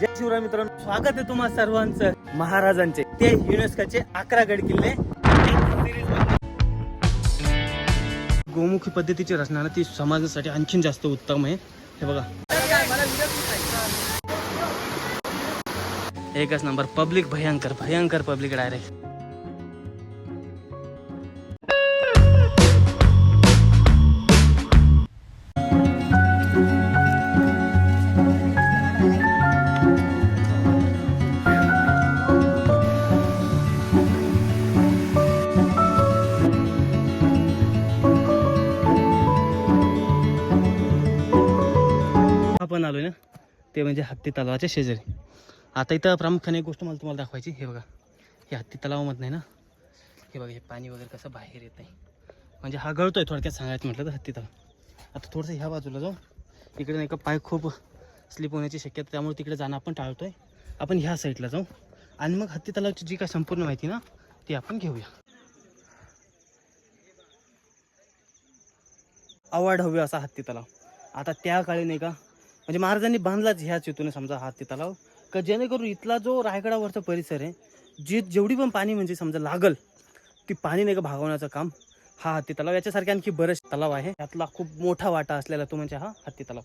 जय शिवराय मित्रांनो स्वागत आहे तुम्हा सर्वांचं महाराजांचे. ते युनेस्कोचे अकरा गड किल्ले. गोमुखी पद्धतीची रचना ना ती समाजासाठी आणखीन जास्त उत्तम आहे. हे बघा. एकच नंबर पब्लिक भयंकर भयंकर पब्लिक डायरेक्ट ते म्हणजे हत्ती तलावाच्या शेजारी. आता इथं प्रामुख्याने एक गोष्ट मला तुम्हाला दाखवायची. हे बघा. हे हत्ती तलावामध्ये नाही ना? हे बघा हे पाणी वगैरे कसं बाहेर येत नाही. म्हणजे हा गळतोय थोडक्यात सांगायचं म्हटलं तर हत्ती तलाव. आता थोडंसं ह्या बाजूला जाऊ. इकडे नाही का पाय खूप स्लिप होण्याची शक्यता त्यामुळे तिकडे जाणं आपण टाळतोय. आपण ह्या साईडला जाऊ. आणि मग हत्ती तलावाची जी काय संपूर्ण माहिती ना ती आपण घेऊया. अवॉर्ड हवे असा हत्ती तलाव. आता त्या काळी नाही का म्हणजे महाराजांनी बांधलाच ह्याच हेतून समजा हा ते तलाव. का जेणेकरून इथला जो रायगडावरचा परिसर आहे जे जेवढी पण पाणी म्हणजे समजा लागल ती पाणी नाही का भागवण्याचं काम हा हत्ती तलाव. याच्यासारखे आणखी बरेच तलाव आहे. यातला खूप मोठा वाटा असलेला तो म्हणजे हा हत्ती तलाव.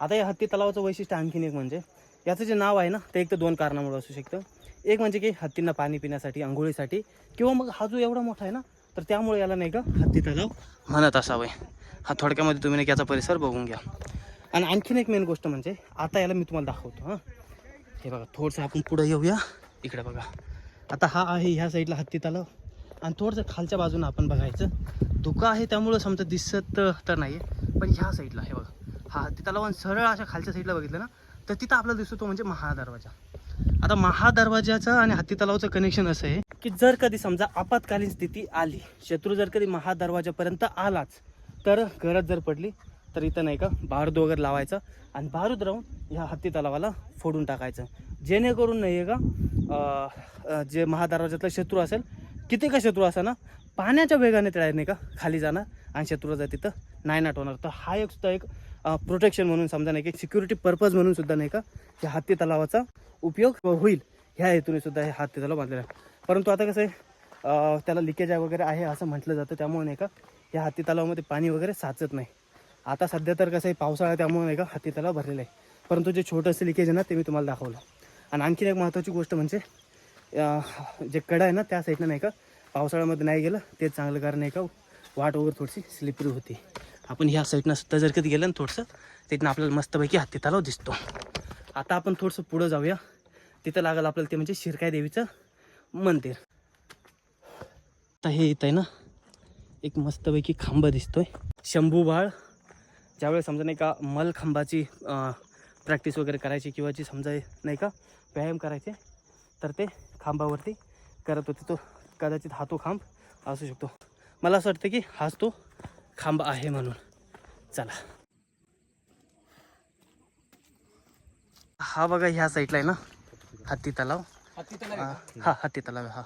आता या हत्ती तलावाचं वैशिष्ट्य आणखीन एक म्हणजे याचं जे नाव आहे ना ते एक तर दोन कारणामुळे असू शकतं. एक म्हणजे की हत्तींना पाणी पिण्यासाठी आंघोळीसाठी किंवा मग हा जो एवढा मोठा आहे ना तर त्यामुळे याला नाही का हत्ती तलाव म्हणत असावे. हा थोडक्यामध्ये तुम्ही नाही याचा परिसर बघून घ्या. आणि आणखीन एक मेन गोष्ट म्हणजे आता याला मी तुम्हाला दाखवतो हां. हे बघा थोडंसं आपण पुढं येऊया. इकडे बघा. आता हा आहे ह्या साईडला हत्ती तलाव. आणि थोडंसं खालच्या बाजूनं आपण बघायचं. धुका आहे त्यामुळं समजा दिसत तर नाही आहे पण ह्या साईडला हे बघा. हा हत्ती तलाव आणि सरळ अशा खालच्या साईडला बघितलं ना तर तिथं आपला दिसतो तो म्हणजे महादरवाजा. आता महादरवाजाचं आणि हत्ती तलावाचं कनेक्शन असं आहे की जर कधी समजा आपत्कालीन स्थिती आली शत्रू जर कधी महादरवाजापर्यंत आलाच तर गरज जर पडली तर इथं नाही का बारूद वगैरे लावायचं आणि बारूद राहून ह्या हत्ती तलावाला फोडून टाकायचं. जेणेकरून नाही आहे का जे महादरवाजातला शत्रू असेल किती का शत्रू असा ना पाण्याच्या वेगाने त्या नाही का खाली जाणार आणि शत्रूला तिथं नायनाट होणार. तर हा एक सुद्धा एक प्रोटेक्शन म्हणून समजा नाही की सिक्युरिटी पर्पज म्हणून सुद्धा नाही का या हत्ती तलावाचा उपयोग होईल. ह्या हेतूने सुद्धा हे हत्ती तलाव बांधलेला आहे. परंतु आता कसं आहे त्याला लिकेज वगैरे आहे असं म्हटलं जातं त्यामुळे नाही का या हत्ती तलावामध्ये पाणी वगैरे साचत नाही. आता सध्या तर कसं आहे पावसाळा त्यामुळे नाही का हत्ती तलाव भरलेला आहे. परंतु जे छोटंसं लिकेज आहे ना ते मी तुम्हाला दाखवलं. आणि आणखीन एक महत्त्वाची गोष्ट म्हणजे जे कडा आहे ना त्या साईडनं नाही का पावसाळ्यामध्ये नाही गेलं तेच चांगलं कारण नाही का वाट वगैरे थोडीशी स्लिपरी होती. आपण ह्या साईडनं सुद्धा जर कधी गेलं ना थोडंसं तिथनं आपल्याला मस्तपैकी हत्ती तलाव दिसतो. आता आपण थोडंसं पुढं जाऊया. तिथं लागलं आपल्याला ते म्हणजे शिरकाय देवीचं मंदिर. आता हे इथं आहे ना एक मस्तपैकी खांब दिसतोय. शंभू बाळ ज्यावेळेस समजा नाही का मलखांबाची प्रॅक्टिस वगैरे करायची किंवा जी समजा नाही का व्यायाम करायचे तर ते खांबावरती करत होते. तो कदाचित हा तो खांब असू शकतो. मला असं वाटतं की हाच तो खांब आहे म्हणून. चला. हा बघा ह्या साईडला आहे ना हत्ती तलाव. हा हा, हत्ती तलाव हा.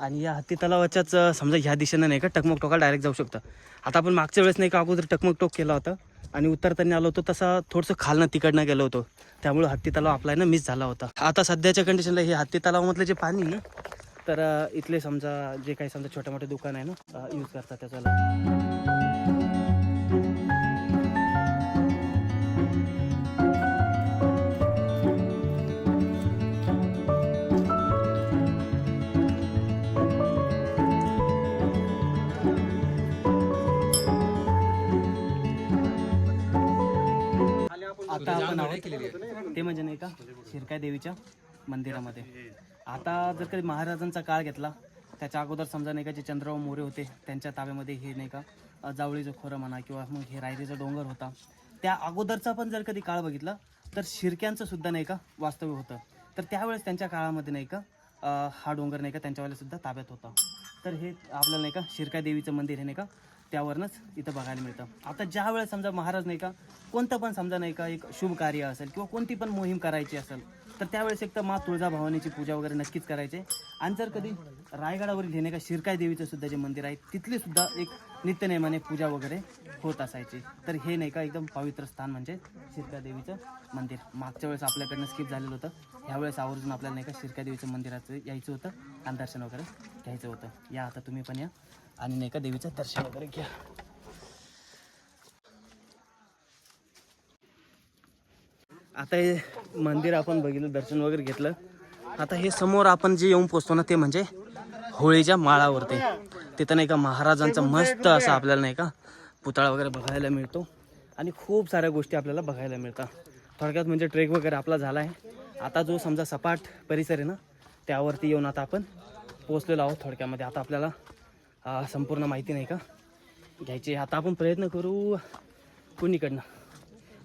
आणि या हत्ती तलावाच्याच समजा ह्या दिशेनं नाही का टकमक टोका डायरेक्ट जाऊ शकतं. आता आपण मागच्या वेळेस नाही का अगोदर टकमक टोक केला होता आणि उत्तरताना आलो होतो तसा थोडंसं खालनं तिकडनं गेलो होतो. त्यामुळे हत्ती तलाव आपला ना मिस झाला होता. आता सध्याच्या कंडिशनला हे हत्ती तलावामधलं जे पाणी आहे ना तर इथले समजा जे काही समजा छोटे मोठे दुकान आहे ना यूज करतात त्याच्याला आता आपण आहोत. ते म्हणजे नाही का? शिरकाय देवीच्या मंदिरामध्ये. आता जर कधी महाराजांचा काळ घेतला त्याच्या अगोदर समजा नाही का जे चंद्रराव मोरे होते त्यांच्या ताब्यामध्ये हे नाही का जावळीचं खोरं म्हणा किंवा मग हे रायरीचा डोंगर होता. त्या अगोदरचा पण जर कधी काळ बघितला तर शिरक्यांचं सुद्धा नाही का वास्तव्य होतं. तर त्यावेळेस त्यांच्या काळामध्ये नाही का हा डोंगर नाही का त्यांच्यावाल्या सुद्धा ताब्यात होता. तर हे आपल्याला नाही का शिरकाय देवीचं मंदिर हे नाही का त्यावरनंच इथं बघायला मिळतं. आता ज्या वेळेस समजा महाराज नाही का कोणतं पण समजा नाही का एक शुभ कार्य असेल किंवा कोणती पण मोहीम करायची असेल तर त्यावेळेस एक तर मा तुळजाभवानीची पूजा वगैरे नक्कीच करायचे. आणि जर कधी रायगडावरील हे नाही का शिरकाय देवीचं सुद्धा जे मंदिर आहे तिथली सुद्धा एक नित्यनेमाने पूजा वगैरे होत असायची. तर हे नाही का एकदम पवित्र स्थान म्हणजे शिरकाय देवीचं मंदिर. मागच्या वेळेस आपल्याकडनं स्किप झालेलं होतं. ह्यावेळेस आवर्जून आपल्याला नाही का शिरकाय देवीचं मंदिराचं यायचं होतं. आणि दर्शन वगैरे घ्यायचं होतं. या आता तुम्ही पण या. आणि नाही का देवीचं दर्शन वगैरे घ्या. आता हे मंदिर आपण बघितलं दर्शन वगैरे घेतलं. आता हे समोर आपण जे येऊन पोचतो ना ते म्हणजे होळीच्या माळावरती. तिथं नाही का महाराजांचा मस्त असा आपल्याला नाही का पुतळा वगैरे बघायला मिळतो. आणि खूप साऱ्या गोष्टी आपल्याला बघायला मिळतात. थोडक्यात म्हणजे ट्रेक वगैरे आपला झाला आहे. आता जो समजा सपाट परिसर आहे ना त्यावरती येऊन आता आपण पोचलेलो आहोत थोडक्यामध्ये. आता आपल्याला संपूर्ण माहिती नाही का? घ्यायची. आता आपण प्रयत्न करू कुणीकडनं?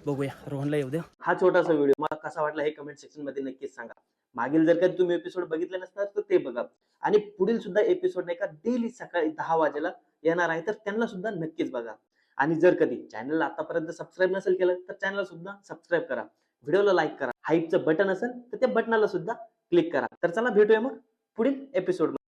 बघूया. रोहनला येऊ द्या. हा छोटासा व्हिडिओ. मला कसा वाटला हे कमेंट सेक्शनमध्ये नक्कीच सांगा. मागील जर का तुम्ही एपिसोड बघितले नसणार तर ते बघा. आणि पुढील सुद्धा एपिसोड नाही का डेली सकाळी दहा वाजेला येणार आहे तर त्यांना सुद्धा नक्कीच बघा. आणि जर कधी चॅनलला आतापर्यंत सबस्क्राईब नसेल केलं तर चॅनलला सुद्धा सबस्क्राईब करा. व्हिडिओला लाईक करा. हाईपचं बटन असेल तर त्या बटनाला सुद्धा क्लिक करा. तर चला भेटूया मग पुढील एपिसोड